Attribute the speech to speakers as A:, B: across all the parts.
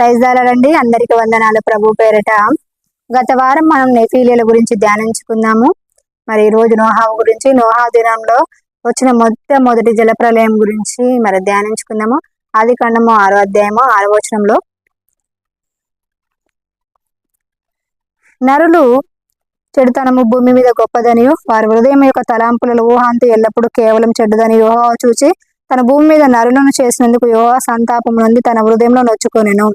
A: Praise దాలండి అందరికి వందనాలు ప్రభు పేరట. గత వారం మనం నెఫీలియల గురించి ధ్యానించుకున్నాము. మరి ఈ రోజు నోహావు గురించి నోహా దినంలో వచ్చిన మొట్టమొదటి జలప్రలయం గురించి మరి ధ్యానించుకుందాము ఆది ఖండము ఆరో అధ్యాయము ఆరో వచనంలో. నరులు చెడుతనము భూమి మీద గొప్పదని వారి హృదయం యొక్క తలాంపులలో ఊహాంతి ఎల్లప్పుడూ కేవలం చెడ్డదని యోహా చూచి తన భూమి మీద నరులను చేసినందుకు యోహా సంతాపం నుండి తన హృదయంలో నొచ్చుకొనెను.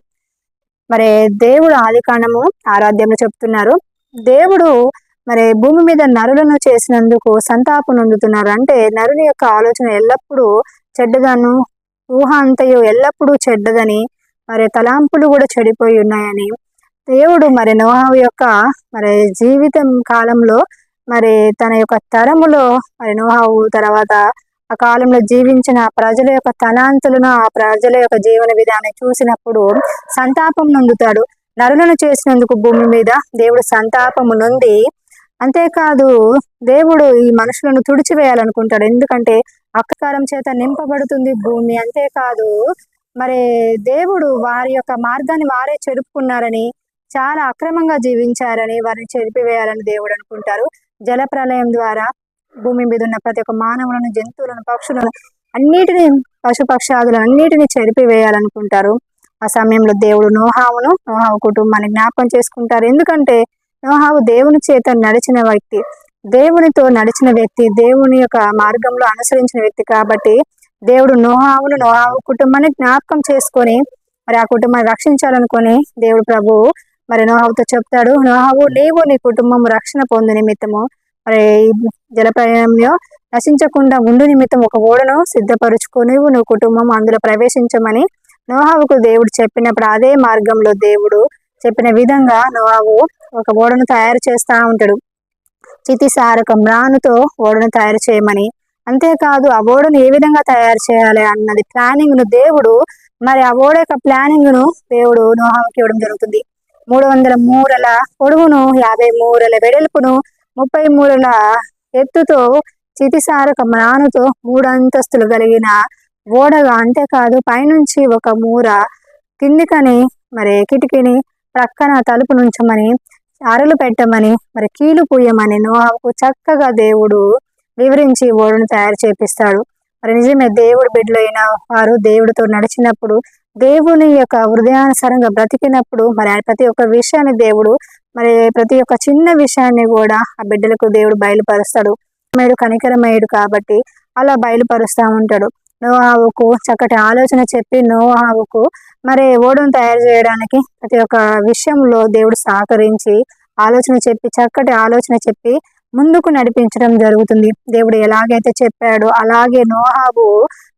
A: మరి దేవుడు ఆది కాండము ఆరాధ్యంలో చెప్తున్నారు. దేవుడు మరి భూమి మీద నరులను చేసినందుకు సంతాపం నొందుతున్నారు. అంటే నరుని యొక్క ఆలోచన ఎల్లప్పుడూ చెడ్డదను ఊహ అంతయు ఎల్లప్పుడూ చెడ్డదని మరి తలాంపులు కూడా చెడిపోయి ఉన్నాయని. దేవుడు మరి నోహవు యొక్క మరి జీవితం కాలంలో మరి తన యొక్క తరములో మరి నోహావు తర్వాత కాలంలో జీవించిన ప్రజల యొక్క తలాంతులను ఆ ప్రజల యొక్క జీవన విధానం చూసినప్పుడు సంతాపం నొందుతాడు. నరులను చేసినందుకు భూమి మీద దేవుడు సంతాపము నొంది. అంతేకాదు దేవుడు ఈ మనుషులను తుడిచివేయాలనుకుంటాడు. ఎందుకంటే అక్కకారం చేత నింపబడుతుంది భూమి. అంతేకాదు మరి దేవుడు వారి యొక్క మార్గాన్ని వారే చెరుపుకున్నారని చాలా అక్రమంగా జీవించారని వారిని చెరిపివేయాలని దేవుడు అనుకుంటారు. జల ప్రళయం ద్వారా భూమి మీద ఉన్న ప్రతి ఒక్క మానవులను జంతువులను పక్షులను అన్నిటిని పశుపక్షాదులను అన్నిటిని చెరిపివేయాలనుకుంటారు. ఆ సమయంలో దేవుడు నోహావును నోహావు కుటుంబాన్ని జ్ఞాపకం చేసుకుంటారు. ఎందుకంటే నోహావు దేవుని చేత నడిచిన వ్యక్తి. దేవునితో నడిచిన వ్యక్తి దేవుని యొక్క మార్గంలో అనుసరించిన వ్యక్తి కాబట్టి దేవుడు నోహావును నోహావు కుటుంబాన్ని జ్ఞాపకం చేసుకొని మరి ఆ కుటుంబాన్ని రక్షించాలనుకొని దేవుడు ప్రభువు మరి నోహావుతో చెప్తాడు నోహావు నీవు నీ కుటుంబం రక్షణ పొందు నిమిత్తము. మరి జలప్రయంలో నశించకుండా ఉండు నిమిత్తం ఒక ఓడను సిద్ధపరుచుకొని నువ్వు కుటుంబం అందులో ప్రవేశించమని నోహావుకు దేవుడు చెప్పినప్పుడు అదే మార్గంలో దేవుడు చెప్పిన విధంగా నోహావు ఒక ఓడను తయారు చేస్తా ఉంటాడు. చితిసారక మ్రానుతో ఓడను తయారు చేయమని. అంతేకాదు ఆ ఓడను ఏ విధంగా తయారు చేయాలి అన్నది ప్లానింగ్ను దేవుడు మరి ఆ ఓడ యొక్క ప్లానింగ్ను దేవుడు నోహావుకి ఇవ్వడం జరుగుతుంది. మూడు వందల మూరల పొడవును యాభై మూరల వెడల్పును ముప్పై మూడుల ఎత్తుతో చితిసారక మానుతో మూడు అంతస్తులు కలిగిన ఓడగా అంతేకాదు పైనుంచి ఒక మూర కిందికని మరి కిటికీని ప్రక్కన తలుపు నుంచమని అరలు పెట్టమని మరి కీలు పూయమని నోహాకు చక్కగా దేవుడు వివరించి ఓడను తయారు చేపిస్తాడు. మరి నిజమే దేవుడు బిడ్డలైన వారు దేవుడితో నడిచినప్పుడు దేవుని యొక్క హృదయానుసారంగా బ్రతికినప్పుడు మరి ప్రతి ఒక్క విషయాన్ని దేవుడు మరి ప్రతి ఒక్క చిన్న విషయాన్ని కూడా ఆ బిడ్డలకు దేవుడు బయలుపరుస్తాడు. మేడు కనికరమయ్యుడు కాబట్టి అలా బయలుపరుస్తూ ఉంటాడు. నోహావుకు చక్కటి ఆలోచన చెప్పి నోహావుకు మరి ఓడను తయారు చేయడానికి ప్రతి ఒక్క విషయంలో దేవుడు సహకరించి ఆలోచన చెప్పి చక్కటి ఆలోచన చెప్పి ముందుకు నడిపించడం జరుగుతుంది. దేవుడు ఎలాగైతే చెప్పాడో అలాగే నోహాబు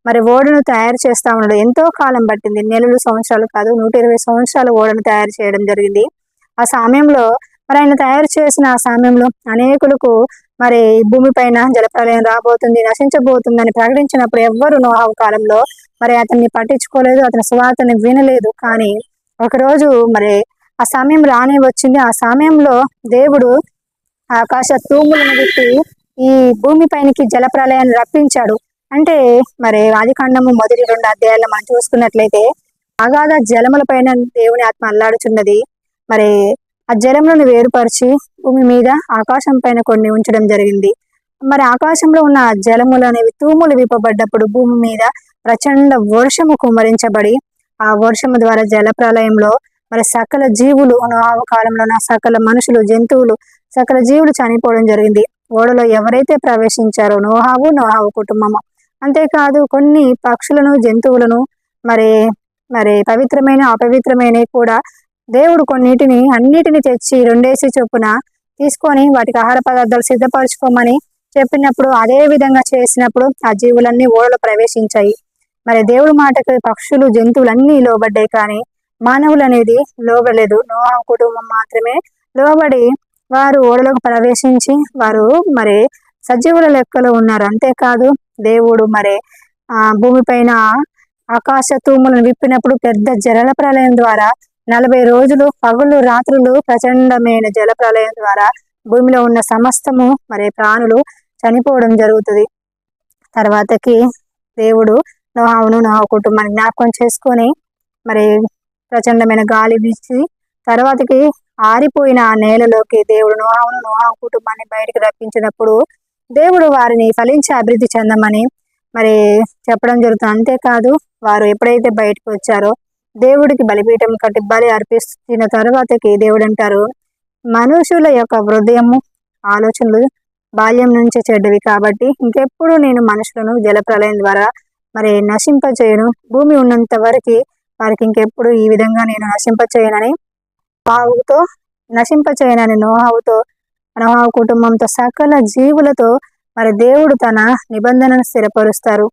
A: మరి ఓడను తయారు చేస్తా ఉన్నాడు. ఎంతో కాలం పట్టింది. నెలలు సంవత్సరాలు కాదు నూట ఇరవై సంవత్సరాలు ఓడను తయారు చేయడం జరిగింది. ఆ సమయంలో మరి ఆయన తయారు చేసిన ఆ సమయంలో అనేకులకు మరి భూమి పైన జలప్రలయం రాబోతుంది నశించబోతుంది అని ప్రకటించినప్పుడు ఎవ్వరు నోహావు కాలంలో మరి అతన్ని పట్టించుకోలేదు అతని సువార్తని వినలేదు. కానీ ఒకరోజు మరి ఆ సమయం రానే వచ్చింది. ఆ సమయంలో దేవుడు ఆకాశ తూములను పెట్టి ఈ భూమి పైనకి జలప్రలయాన్ని రప్పించాడు. అంటే మరి ఆదికాండము మొదటి రెండు అధ్యాయాల్లో మనం చూసుకున్నట్లయితే అగాధ జలముల పైన దేవుని ఆత్మ అల్లాడుచున్నది. మరి ఆ జలములను వేరుపరిచి భూమి మీద ఆకాశం పైన కొన్ని ఉంచడం జరిగింది. మరి ఆకాశంలో ఉన్న జలములు అనేవి తూములు విప్పబడ్డప్పుడు భూమి మీద ప్రచండ వర్షము కుమ్మరించబడి ఆ వర్షము ద్వారా జల ప్రళయంలో మరి సకల జీవులు నోహావు కాలంలో సకల మనుషులు జంతువులు సకల జీవులు చనిపోవడం జరిగింది. ఓడలో ఎవరైతే ప్రవేశించారో నోహావు నోహావు కుటుంబము. అంతేకాదు కొన్ని పక్షులను జంతువులను మరి మరి పవిత్రమైన అపవిత్రమైన కూడా దేవుడు కొన్నిటిని అన్నిటిని తెచ్చి రెండేసి చొప్పున తీసుకొని వాటికి ఆహార పదార్థాలు సిద్ధపరచుకోమని చెప్పినప్పుడు అదే విధంగా చేసినప్పుడు ఆ జీవులన్నీ ఓడలో ప్రవేశించాయి. మరి దేవుడి మాటకు పక్షులు జంతువులన్నీ లోబడ్డాయి కానీ మానవులు అనేది లోబడలేదు. నోహా కుటుంబం మాత్రమే లోబడి వారు ఓడలోకి ప్రవేశించి వారు మరి సజీవుల లెక్కలో ఉన్నారు. అంతేకాదు దేవుడు మరి ఆ భూమిపైన ఆకాశ తూములను విప్పినప్పుడు పెద్ద జల ప్రళయం ద్వారా నలభై రోజులు పగులు రాత్రులు ప్రచండమైన జల ప్రళయం ద్వారా భూమిలో ఉన్న సమస్తము మరి ప్రాణులు చనిపోవడం జరుగుతుంది. తర్వాతకి దేవుడు నోహావును నోహా కుటుంబాన్ని జ్ఞాపకం చేసుకొని మరి ప్రచండమైన గాలి వీచి తర్వాతకి ఆరిపోయిన ఆ నేలలోకి దేవుడు నోహావును నోహా కుటుంబాన్ని బయటకు రప్పించినప్పుడు దేవుడు వారిని ఫలించి అభివృద్ధి చెందమని మరి చెప్పడం జరుగుతుంది. అంతేకాదు వారు ఎప్పుడైతే బయటకు వచ్చారో దేవుడికి బలిపీఠం కట్టి బలి అర్పిస్తున్న తర్వాతకి దేవుడు అంటారు? మనుషుల యొక్క హృదయము ఆలోచనలు బాల్యం నుంచి చెడ్డవి కాబట్టి ఇంకెప్పుడు నేను మనుషులను జలప్రలయం ద్వారా మరి నశింపచేయను. భూమి ఉన్నంత వరకు వారికి ఇంకెప్పుడు ఈ విధంగా నేను నశింపచేయనని బావుతో నశింపచేయనని నోహావుతో నోహావు కుటుంబంతో సకల జీవులతో మరి దేవుడు తన నిబంధనను స్థిరపరుస్తారు.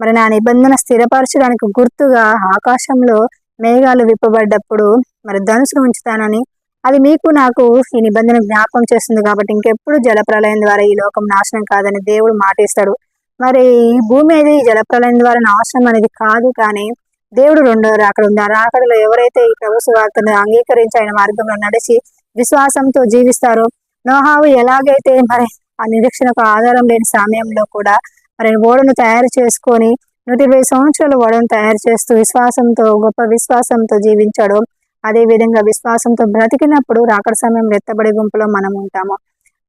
A: మరి నా నిబంధన స్థిరపరచడానికి గుర్తుగా ఆకాశంలో మేఘాలు విప్పబడ్డప్పుడు మరి ధనుసును ఉంచుతానని. అది మీకు నాకు ఈ నిబంధన జ్ఞాపకం చేస్తుంది కాబట్టి ఇంకెప్పుడు జలప్రలయం ద్వారా ఈ లోకం నాశనం కాదని దేవుడు మాటిస్తాడు. మరి ఈ భూమి అనేది జలప్రలయం ద్వారా నాశనం అనేది కాదు కానీ దేవుడు రెండో రాకడ ఉంది. ఆ రాకడలో ఎవరైతే ఈ ప్రభు సువార్తను అంగీకరించి ఆయన మార్గంలో నడిచి విశ్వాసంతో జీవిస్తారో నోహావు ఎలాగైతే మరి ఆ నిరీక్షణకు ఆధారం లేని సమయంలో కూడా మరి ఓడను తయారు చేసుకొని నూట ఇరవై సంవత్సరాలు ఓడను తయారు చేస్తూ విశ్వాసంతో గొప్ప విశ్వాసంతో జీవించాడు. అదే విధంగా విశ్వాసంతో బ్రతికినప్పుడు రాకడ సమయం రెత్తబడి గుంపులో మనం ఉంటాము.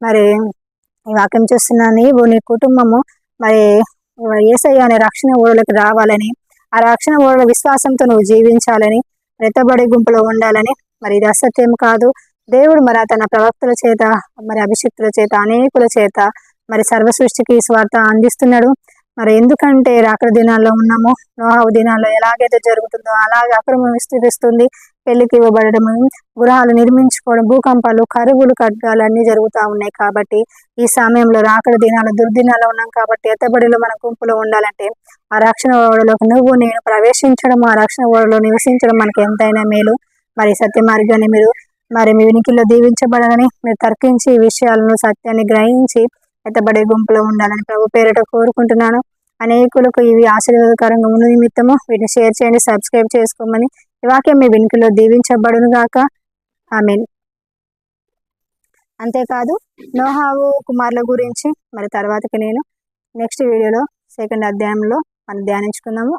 A: మరి ఈ వాక్యం చూస్తున్నా నీవు నీ కుటుంబము మరి ఏసయ్య అనే రక్షణ ఓడలకు రావాలని ఆ రక్షణ ఓడల విశ్వాసంతో నువ్వు జీవించాలని రెత్తబడి గుంపులో ఉండాలని మరి ఇది అసత్యం కాదు. దేవుడు మరి తన ప్రవక్తల చేత మరి అభిషక్తుల చేత అనేకుల చేత మరి సర్వ సృష్టికి స్వార్థ అందిస్తున్నాడు. మరి ఎందుకంటే రాకడ దినాల్లో ఉన్నాము. నోహావు దినాల్లో ఎలాగైతే జరుగుతుందో అలాగే అక్రమం విస్తరిస్తుంది. పెళ్ళికి ఇవ్వబడడం గృహాలు నిర్మించుకోవడం భూకంపాలు కరువులు ఖడ్గాలు అన్నీ జరుగుతూ ఉన్నాయి కాబట్టి ఈ సమయంలో రాకడ దినాలు దుర్దినాలు ఉన్నాం కాబట్టి ఎత్తబడిలో మన గుంపులో ఉండాలంటే ఆ రక్షణ ఓడలోకి నువ్వు నేను ప్రవేశించడం ఆ రక్షణ ఓడలో నివసించడం మనకి ఎంతైనా మేలు. మరి సత్య మార్గాన్ని మీరు మరి మీ వినికిలో దీవించబడాలని మీరు తర్కించి ఈ విషయాలను సత్యాన్ని గ్రహించి ఎత్తబడే గుంపులో ఉండాలని ప్రభు పేరిట కోరుకుంటున్నాను. అనేకులకు ఇవి ఆశీర్వాదకరంగా ఉన్న నిమిత్తము. వీటిని షేర్ చేయండి సబ్స్క్రైబ్ చేసుకోమని. ఇవాకే మీ వెనుకలో దీవించబడును గాక. మీన్ అంతేకాదు నోహావు కుమార్ల గురించి మరి తర్వాతకి నేను నెక్స్ట్ వీడియోలో సెకండ్ అధ్యాయంలో మనం ధ్యానించుకున్నాము